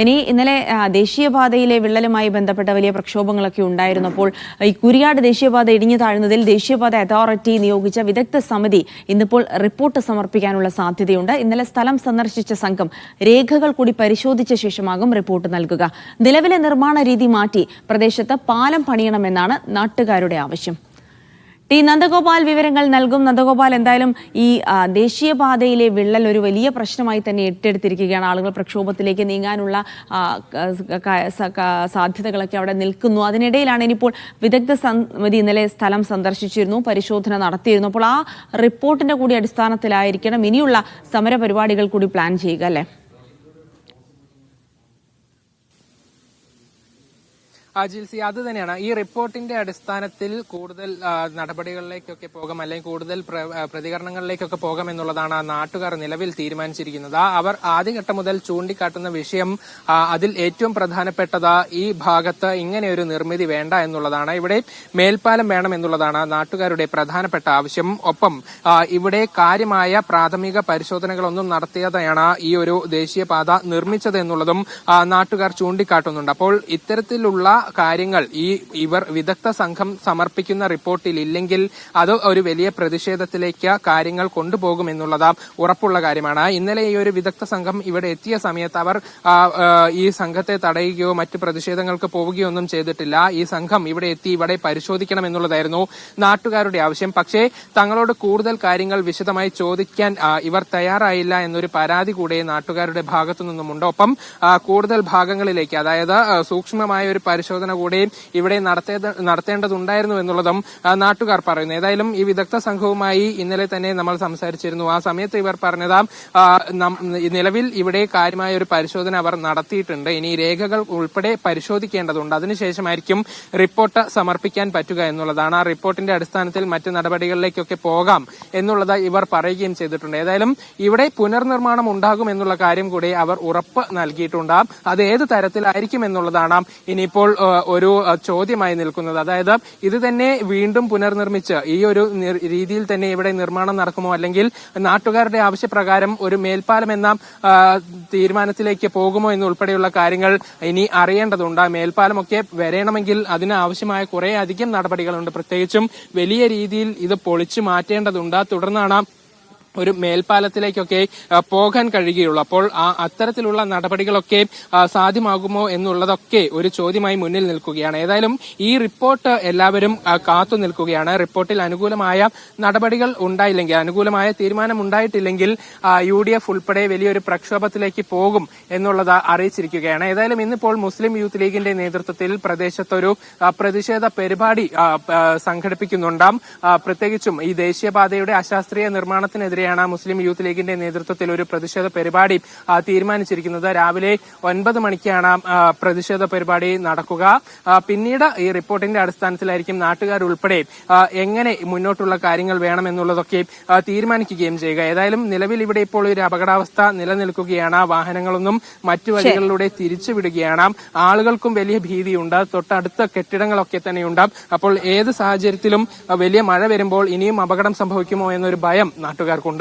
ഇനി ഇന്നലെ ദേശീയപാതയിലെ വിള്ളലുമായി ബന്ധപ്പെട്ട വലിയ പ്രക്ഷോഭങ്ങളൊക്കെ ഉണ്ടായിരുന്നപ്പോൾ ഈ കുരിയാട് ദേശീയപാത ഇടിഞ്ഞു താഴ്ന്നതിൽ ദേശീയപാത അതോറിറ്റി നിയോഗിച്ച വിദഗ്ധ സമിതി ഇന്നിപ്പോൾ റിപ്പോർട്ട് സമർപ്പിക്കാനുള്ള സാധ്യതയുണ്ട്. ഇന്നലെ സ്ഥലം സന്ദർശിച്ച സംഘം രേഖകൾ കൂടി പരിശോധിച്ച ശേഷമാകും റിപ്പോർട്ട് നൽകുക. നിലവിലെ നിർമ്മാണ രീതി മാറ്റി പ്രദേശത്ത് പാലം പണിയണമെന്നാണ് നാട്ടുകാരുടെ ആവശ്യം. ടി നന്ദഗോപാൽ വിവരങ്ങൾ നൽകും. നന്ദഗോപാൽ എന്തായാലും ഈ ദേശീയപാതയിലെ വിള്ളൽ ഒരു വലിയ പ്രശ്നമായി തന്നെ ഏറ്റെടുത്തിരിക്കുകയാണ്. ആളുകൾ പ്രക്ഷോഭത്തിലേക്ക് നീങ്ങാനുള്ള സാധ്യതകളൊക്കെ അവിടെ നിൽക്കുന്നു. അതിനിടയിലാണ് ഇനിയിപ്പോൾ വിദഗ്ധ സമിതി ഇന്നലെ സ്ഥലം സന്ദർശിച്ചിരുന്നു പരിശോധന നടത്തിയിരുന്നു. അപ്പോൾ ആ റിപ്പോർട്ടിന്റെ കൂടി അടിസ്ഥാനത്തിലായിരിക്കണം ഇനിയുള്ള സമര പരിപാടികൾ കൂടി പ്ലാൻ ചെയ്യുക അല്ലേ? ജിൽസി അത് തന്നെയാണ്. ഈ റിപ്പോർട്ടിന്റെ അടിസ്ഥാനത്തിൽ കൂടുതൽ നടപടികളിലേക്കൊക്കെ പോകാം അല്ലെങ്കിൽ കൂടുതൽ പ്രതികരണങ്ങളിലേക്കൊക്കെ പോകാം എന്നുള്ളതാണ് നാട്ടുകാർ നിലവിൽ തീരുമാനിച്ചിരിക്കുന്നത്. അവർ ആദ്യഘട്ടം മുതൽ ചൂണ്ടിക്കാട്ടുന്ന വിഷയം അതിൽ ഏറ്റവും പ്രധാനപ്പെട്ടത് ഈ ഭാഗത്ത് ഇങ്ങനെയൊരു നിർമ്മിതി വേണ്ട എന്നുള്ളതാണ്. ഇവിടെ മേൽപ്പാലം വേണം എന്നുള്ളതാണ് നാട്ടുകാരുടെ പ്രധാനപ്പെട്ട ആവശ്യം. ഒപ്പം ഇവിടെ കാര്യമായ പ്രാഥമിക പരിശോധനകളൊന്നും നടത്തിയതാണ് ഈ ഒരു ദേശീയപാത നിർമ്മിച്ചത് എന്നുള്ളതും നാട്ടുകാർ ചൂണ്ടിക്കാട്ടുന്നുണ്ട്. അപ്പോൾ ഇത്തരത്തിലുള്ള കാര്യങ്ങൾ ഈ ഇവർ വിദഗ്ധ സംഘം സമർപ്പിക്കുന്ന റിപ്പോർട്ടിൽ ഇല്ലെങ്കിൽ അത് ഒരു വലിയ പ്രതിഷേധത്തിലേക്ക് കാര്യങ്ങൾ കൊണ്ടുപോകും എന്നുള്ളത് ഉറപ്പുള്ള കാര്യമാണ്. ഇന്നലെ ഈ ഒരു വിദഗ്ധ സംഘം ഇവിടെ എത്തിയ സമയത്ത് അവർ ഈ സംഘത്തെ തടയുകയോ മറ്റ് പ്രതിഷേധങ്ങൾക്ക് പോവുകയോ ഒന്നും ചെയ്തിട്ടില്ല. ഈ സംഘം ഇവിടെ എത്തി ഇവിടെ പരിശോധിക്കണം എന്നുള്ളതായിരുന്നു നാട്ടുകാരുടെ ആവശ്യം. പക്ഷേ തങ്ങളോട് കൂടുതൽ കാര്യങ്ങൾ വിശദമായി ചോദിക്കാൻ ഇവർ തയ്യാറായില്ല എന്നൊരു പരാതി കൂടെ നാട്ടുകാരുടെ ഭാഗത്തു നിന്നുമുണ്ട്. ഒപ്പം കൂടുതൽ ഭാഗങ്ങളിലേക്ക് അതായത് സൂക്ഷ്മമായ ഒരു പരിശോധന കൂടെ ഇവിടെ നടത്തേണ്ടതുണ്ടായിരുന്നു എന്നുള്ളതും നാട്ടുകാർ പറയുന്നു. ഏതായാലും ഈ വിദഗ്ധ സംഘവുമായി ഇന്നലെ തന്നെ നമ്മൾ സംസാരിച്ചിരുന്നു. ആ സമയത്ത് ഇവർ പറഞ്ഞത് നിലവിൽ ഇവിടെ കാര്യമായ ഒരു പരിശോധന അവർ നടത്തിയിട്ടുണ്ട്. ഇനി രേഖകൾ ഉൾപ്പെടെ പരിശോധിക്കേണ്ടതുണ്ട്. അതിനുശേഷമായിരിക്കും റിപ്പോർട്ട് സമർപ്പിക്കാൻ പറ്റുക എന്നുള്ളതാണ്. ആ റിപ്പോർട്ടിന്റെ അടിസ്ഥാനത്തിൽ മറ്റ് നടപടികളിലേക്കൊക്കെ പോകാം എന്നുള്ളത് ഇവർ പറയുകയും ചെയ്തിട്ടുണ്ട്. ഏതായാലും ഇവിടെ പുനർനിർമ്മാണം ഉണ്ടാകും എന്നുള്ള കാര്യം കൂടി അവർ ഉറപ്പ് നൽകിയിട്ടുണ്ട്. അത് ഏത് തരത്തിലായിരിക്കും എന്നുള്ളതാണ് ഇനിയിപ്പോൾ ഒരു ചോദ്യമായി നിൽക്കുന്നത്. അതായത് ഇത് തന്നെ വീണ്ടും പുനർനിർമ്മിച്ച് ഈ ഒരു രീതിയിൽ തന്നെ ഇവിടെ നിർമ്മാണം നടക്കുമോ? അല്ലെങ്കിൽ നാട്ടുകാരുടെ ആവശ്യപ്രകാരം ഒരു മേൽപ്പാലം എന്ന തീരുമാനത്തിലേക്ക് പോകുമോ എന്നുൾപ്പെടെയുള്ള കാര്യങ്ങൾ ഇനി അറിയേണ്ടതുണ്ട്. മേൽപ്പാലമൊക്കെ വരണമെങ്കിൽ അതിനാവശ്യമായ ആവശ്യമായ കുറെ അധികം നടപടികളുണ്ട്. പ്രത്യേകിച്ചും വലിയ രീതിയിൽ ഇത് പൊളിച്ചു മാറ്റേണ്ടതുണ്ട്. തുടർന്നാണ് ഒരു മേൽപ്പാലത്തിലേക്കൊക്കെ പോകാൻ കഴിയുകയുള്ളൂ. അപ്പോൾ ആ അത്തരത്തിലുള്ള നടപടികളൊക്കെ സാധ്യമാകുമോ എന്നുള്ളതൊക്കെ ഒരു ചോദ്യമായി മുന്നിൽ നിൽക്കുകയാണ്. ഏതായാലും ഈ റിപ്പോർട്ട് എല്ലാവരും കാത്തു നിൽക്കുകയാണ്. റിപ്പോർട്ടിൽ അനുകൂലമായ നടപടികൾ ഉണ്ടായില്ലെങ്കിൽ അനുകൂലമായ തീരുമാനം ഉണ്ടായിട്ടില്ലെങ്കിൽ യു ഡി എഫ് ഉൾപ്പെടെ വലിയൊരു പ്രക്ഷോഭത്തിലേക്ക് പോകും എന്നുള്ളത് അറിയിച്ചിരിക്കുകയാണ്. ഏതായാലും ഇന്നിപ്പോൾ മുസ്ലിം യൂത്ത് ലീഗിന്റെ നേതൃത്വത്തിൽ പ്രദേശത്തൊരു പ്രതിഷേധ പരിപാടി സംഘടിപ്പിക്കുന്നുണ്ടാം. പ്രത്യേകിച്ചും ഈ ദേശീയപാതയുടെ അശാസ്ത്രീയ നിർമ്മാണത്തിനെതിരെയാണ് മുസ്ലിം യൂത്ത് ലീഗിന്റെ നേതൃത്വത്തിൽ ഒരു പ്രതിഷേധ പരിപാടി തീരുമാനിച്ചിരിക്കുന്നത്. രാവിലെ ഒൻപത് മണിക്കാണ് പ്രതിഷേധ പരിപാടി നടക്കുക. പിന്നീട് ഈ റിപ്പോർട്ടിന്റെ അടിസ്ഥാനത്തിലായിരിക്കും നാട്ടുകാരുൾപ്പെടെ എങ്ങനെ മുന്നോട്ടുള്ള കാര്യങ്ങൾ വേണമെന്നുള്ളതൊക്കെ തീരുമാനിക്കുകയും ചെയ്യുക. ഏതായാലും നിലവിൽ ഇവിടെ ഇപ്പോൾ ഒരു അപകടാവസ്ഥ നിലനിൽക്കുകയാണ്. വാഹനങ്ങളൊന്നും മറ്റു വഴികളിലൂടെ തിരിച്ചുവിടുകയാണ്. ആളുകൾക്കും വലിയ ഭീതിയുണ്ട്. തൊട്ടടുത്ത കെട്ടിടങ്ങളൊക്കെ തന്നെയുണ്ട്. അപ്പോൾ ഏത് സാഹചര്യത്തിലും വലിയ മഴ വരുമ്പോൾ ഇനിയും അപകടം സംഭവിക്കുമോ എന്നൊരു ഭയം നാട്ടുകാർക്കുണ്ട്.